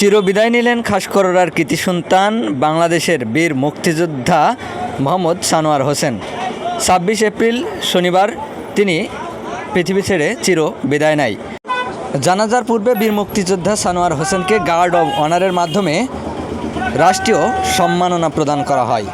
চিরবিদায় নিলেন খাসকরার কৃতি সন্তান বাংলাদেশের বীর মুক্তিযোদ্ধা মোহাম্মদ সানোয়ার হোসেন। ছাব্বিশ এপ্রিল শনিবার তিনি পৃথিবী ছেড়ে চির বিদায় নেয় জানাজার পূর্বে বীর মুক্তিযোদ্ধা সানোয়ার হোসেনকে গার্ড অব অনারের মাধ্যমে রাষ্ট্রীয় সম্মাননা প্রদান করা হয়।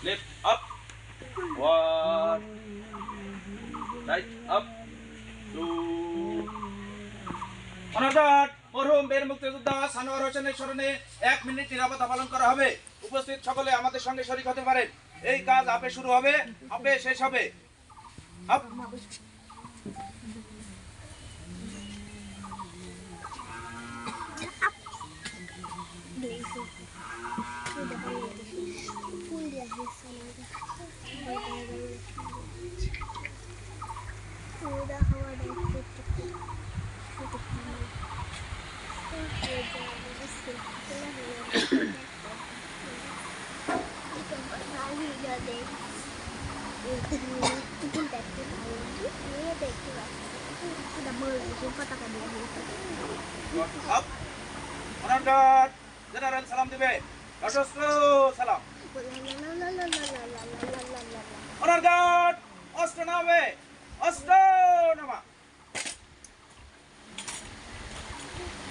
Lift up. One. Right up. Two. Guard, মরহুম বীর মুক্তিযোদ্ধা সানোয়ার হোসেনের স্মরণে এক মিনিট নিরাপত্তা পালন করা হবে উপস্থিত সকলে আমাদের সঙ্গে শরিক হতে পারেন এই কাজ আপে শুরু হবে আপে শেষ হবে আপ Orang Menandar. Salam tibe. Astronave. Astronave.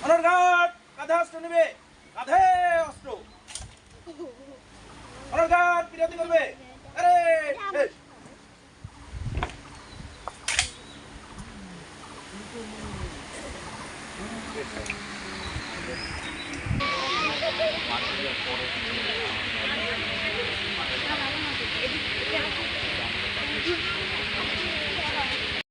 Honour guard কাঁধে অস্ত্র নেবে কাঁধে অস্ত্র। অনার গার্ড বিরতি করবে। আরে শেষ